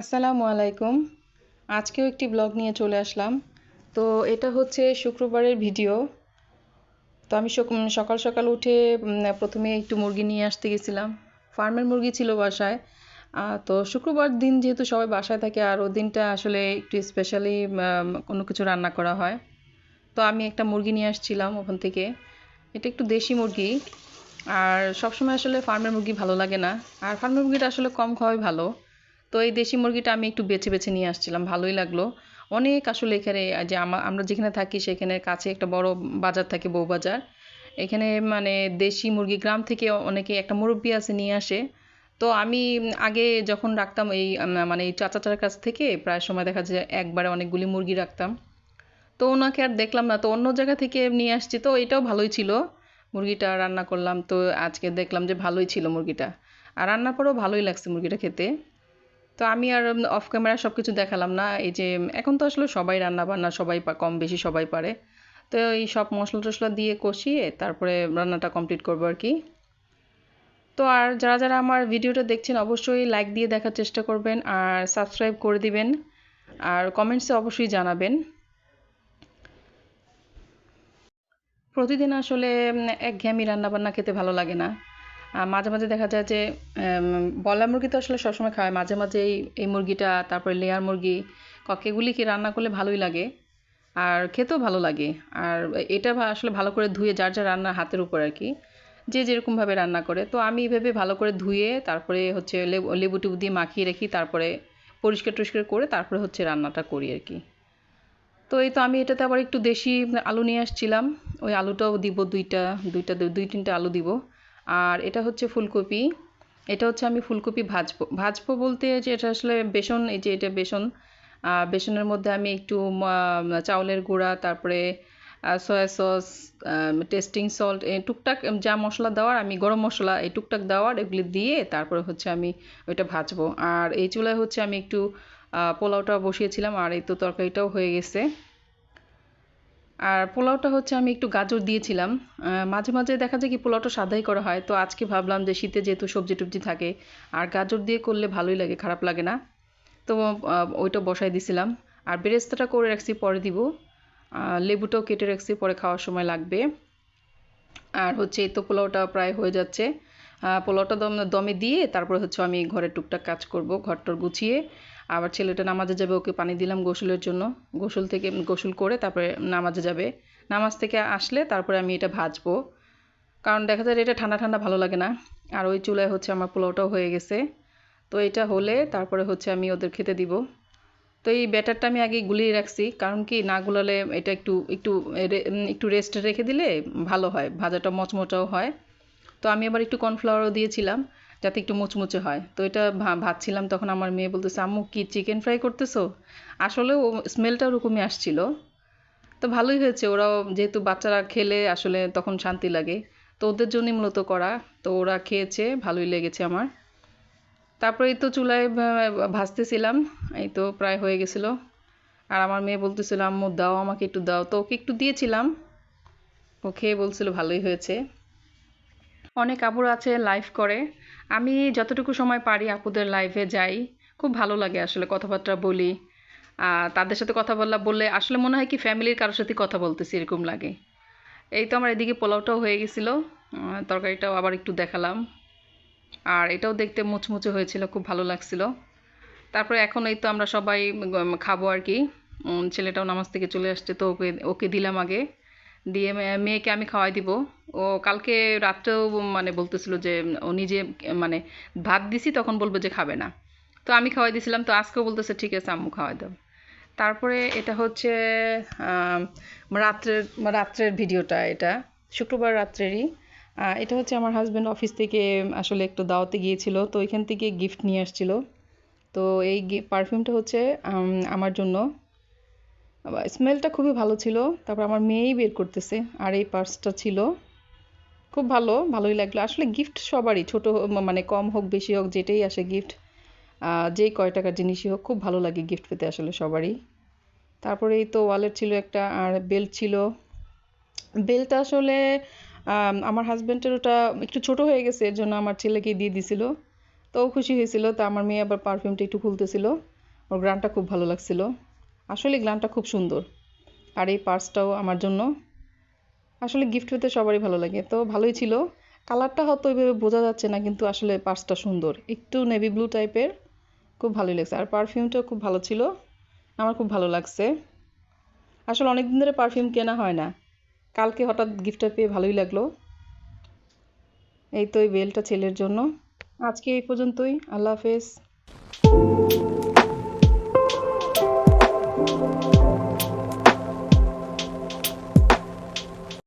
আসসালামু আলাইকুম। আজকেও একটি ব্লগ নিয়ে চলে আসলাম। তো এটা হচ্ছে শুক্রবারের ভিডিও তো আমি সকাল সকাল উঠে প্রথমে একটু মুরগি নিয়ে আসতে গেছিলাম। ফার্মের মুরগি ছিল বাসায়। তো শুক্রবার দিন যেহেতু সবাই বাসায় থাকে, আর ওই দিনটা আসলে একটু স্পেশালি কোনো কিছু রান্না করা হয়। তো আমি একটা মুরগি নিয়ে আসছিলাম ওখান থেকে। এটা একটু দেশি মুরগি। আর সবসময় আসলে ফার্মের মুরগি ভালো লাগে না। আর ফার্মের মুরগিটা আসলে কম খাওয়াই ভালো। তো এই দেশি মুরগিটা আমি একটু বেছে বেছে নিয়ে আসছিলাম, ভালোই লাগল। অনেক আসলে এখানে যে আমরা যেখানে থাকি সেখানে কাছে একটা বড় বাজার থাকে বউবাজার। এখানে মানে দেশি মুরগি গ্রাম থেকে অনেকে একটা মুরব্বি আছে নিয়ে আসে। তো আমি আগে যখন রাখতাম এই মানে এই চাচাটার কাছ থেকে প্রায় সময় দেখা যায় একবারে অনেকগুলি মুরগি রাখতাম। তো ওনাকে আর দেখলাম না, তো অন্য জায়গা থেকে নিয়ে আসছি, তো এটাও ভালোই ছিল। মুরগিটা রান্না করলাম, তো আজকে দেখলাম যে ভালোই ছিল মুরগিটা। আর রান্নার পরেও ভালোই লাগছে মুরগিটা খেতে। তো আমি আর অফ ক্যামেরা সব কিছু দেখালাম না। এই যে এখন তো আসলে সবাই রান্না বান্না সবাই কম বেশি সবাই পারে। তো এই সব মশলা টশলা দিয়ে কষিয়ে তারপরে রান্নাটা কমপ্লিট করব আর কি। তো আর যারা যারা আমার ভিডিওটা দেখছেন, অবশ্যই লাইক দিয়ে দেখার চেষ্টা করবেন আর সাবস্ক্রাইব করে দিবেন। আর কমেন্টসে অবশ্যই জানাবেন। প্রতিদিন আসলে একঘেয়েমি রান্নাবান্না খেতে ভালো লাগে না। মাঝে মাঝে দেখা যায় যে বলা মুরগি তো আসলে সবসময় খাওয়ায় মাঝে মাঝে এই এই মুরগিটা, তারপরে লেয়ার মুরগি এগুলি কি রান্না করলে ভালোই লাগে? আর খেতেও ভালো লাগে। আর এটা আসলে ভালো করে ধুয়ে যার যার রান্নার হাতের উপর আর কি, যে যেরকমভাবে রান্না করে। তো আমি এইভাবে ভালো করে ধুয়ে, তারপরে হচ্ছে লেবু টেবু দিয়ে মাখিয়ে রাখি, তারপরে পরিষ্কার টরিষ্কার করে, তারপরে হচ্ছে রান্নাটা করি আর কি। তো এই তো আমি এটাতে আবার একটু দেশি আলু নিয়ে আসছিলাম। ওই আলুটাও দিব দুইটা দুইটা দুই, তিনটা আলু দিব। আর এটা হচ্ছে ফুলকপি। এটা হচ্ছে আমি ফুলকপি ভাজবো। ভাজবো বলতে যে এটা আসলে বেসন, এই যে এটা বেসন। বেসনের মধ্যে আমি একটু চাউলের গুঁড়া, তারপরে সয়া সস টেস্টিং সল্ট এই টুকটাক যা মশলা দেওয়ার, আমি গরম মশলা, এই টুকটাক দেওয়ার, এগুলি দিয়ে তারপরে হচ্ছে আমি ওইটা ভাজবো। আর এই চুলায় হচ্ছে আমি একটু পোলাওটা বসিয়েছিলাম, আর এই তো তরকারিটাও হয়ে গেছে। আর পোলাওটা হচ্ছে আমি একটু গাজর দিয়েছিলাম। মাঝে মাঝে দেখা যায় কি পোলাওটা সাদাই করা হয়, তো আজকে ভাবলাম যে শীতে যেহেতু সবজি টবজি থাকে, আর গাজর দিয়ে করলে ভালোই লাগে, খারাপ লাগে না। তো ওইটা বসাই দিছিলাম। আর বেরেস্তাটা করে রাখছি, পরে দিব। লেবুটাও কেটে রাখছি, পরে খাওয়ার সময় লাগবে। আর হচ্ছে, এই তো পোলাওটা প্রায় হয়ে যাচ্ছে। পোলাওটা দম, দমে দিয়ে তারপরে হচ্ছে আমি ঘরের টুকটাক কাজ করব, ঘরটর গুছিয়ে। আবার ছেলেটা নামাজে যাবে, ওকে পানি দিলাম গোসলের জন্য। গোসল থেকে, গোসল করে তারপরে নামাজে যাবে। নামাজ থেকে আসলে তারপরে আমি এটা ভাজবো। কারণ দেখা যায় এটা ঠান্ডা ঠান্ডা ভালো লাগে না। আর ওই চুলায় হচ্ছে আমার পোলাওটাও হয়ে গেছে। তো এটা হলে তারপরে হচ্ছে আমি ওদের খেতে দিব। তো এই ব্যাটারটা আমি আগে গুলিয়ে রাখছি। কারণ কি না গুলালে এটা একটু একটু একটু রেস্ট রেখে দিলে ভালো হয়। ভাজাটা মচমচাও হয়। তো আমি আবার একটু কর্নফ্লাওয়ারও দিয়েছিলাম। যাতে একটু মুচমুচে হয়। তো এটা ভাবছিলাম তখন আমার মেয়ে বলতেছে, আম্মু, কি চিকেন ফ্রাই করতেছো? আসলে ও স্মেলটা ওরকমই আসছিল। তো ভালোই হয়েছে, ওরাও যেহেতু বাচ্চারা খেলে আসলে তখন শান্তি লাগে। তো ওদের জন্যই মূলত করা, তো ওরা খেয়েছে, ভালোই লেগেছে আমার। তারপরে এই তো চুলায় ভাজতেছিলাম, এই তো প্রায় হয়ে গেছিল। আর আমার মেয়ে বলতেছিল, আম্মু, দাও আমাকে একটু দাও। তো ওকে একটু দিয়েছিলাম। ও খেয়ে বলছিল, ভালোই হয়েছে। অনেক আপুর আছে লাইভ করে। আমি যতটুকু সময় পারি আপুদের লাইভে যাই। খুব ভালো লাগে আসলে কথাবার্তা বলি। তাদের সাথে কথা বললা বললে আসলে মনে হয় কি ফ্যামিলির কারোর সাথে কথা বলতেছি এরকম লাগে। এই তো আমার এদিকে পোলাওটাও হয়ে গেছিল। তরকারিটাও আবার একটু দেখালাম। আর এটাও দেখতে মুচমুচে হয়েছিল, খুব ভালো লাগছিল। তারপরে এখন এই তো আমরা সবাই খাব আর কি। ছেলেটাও নামাজ থেকে চলে আসছে, তো ওকে ওকে দিলাম আগে। দিয়ে মেয়েকে আমি খাওয়াই দিব। ও কালকে রাত্রেও মানে বলতেছিল যে, ও নিজে মানে ভাত দিছি, তখন বলব যে খাবে না। তো আমি খাওয়াই দিছিলাম, তো আজকেও বলতেছে, ঠিক আছে, আম্মু, খাওয়াই দাও। তারপরে এটা হচ্ছে রাত্রের রাত্রের ভিডিওটা এটা, শুক্রবার রাত্রেরই। এটা হচ্ছে আমার হাজব্যান্ড অফিস থেকে আসলে একটু দাওয়াতে গিয়েছিল, তো এখান থেকে গিফট নিয়ে আসছিল। তো এই পারফিউমটা হচ্ছে আমার জন্য। স্মেলটা খুবই ভালো ছিল, তারপর আমার মেয়েই বের করতেছে, আর এই পার্সটা ছিল। খুব ভালো, ভালোই লাগল। আসলে গিফট সবারই, ছোট মানে কম হোক, বেশি হোক, যেটাই আসে গিফট যেই কয় টাকার জিনিসই হোক, খুব ভালো লাগে গিফট পেতে আসলে সবারই। তারপরে এই তো ওয়ালেট ছিল একটা, আর বেল্ট ছিল। বেল্টটা আসলে আমার হাজব্যান্ডের ওটা একটু ছোট হয়ে গেছে, এর জন্য আমার ছেলেকে দিয়ে দিছিল। তো খুশি হয়েছিল, তা আমার মেয়ে আবার পারফিউমটা একটু খুলতেছিল। ওর গ্রানটা খুব ভালো লাগছিল। আসলে গ্লানটা খুব সুন্দর। আর এই পার্সটাও আমার জন্য আসলে গিফট পেতে সবারই ভালো লাগে। তো ভালোই ছিল। কালারটা হয়তো ওইভাবে বোঝা যাচ্ছে না, কিন্তু আসলে পার্সটা সুন্দর। একটু নেভি ব্লু টাইপের খুব ভালোই লাগছে। আর পারফিউমটাও খুব ভালো ছিল। আমার খুব ভালো লাগছে। আসলে অনেক দিন ধরে পারফিউম কেনা হয় না। কালকে হঠাৎ গিফটটা পেয়ে ভালোই লাগল। এই তো এই বেলটা ছেলের জন্য। আজকে এই পর্যন্তই। আল্লাহ হাফেজ।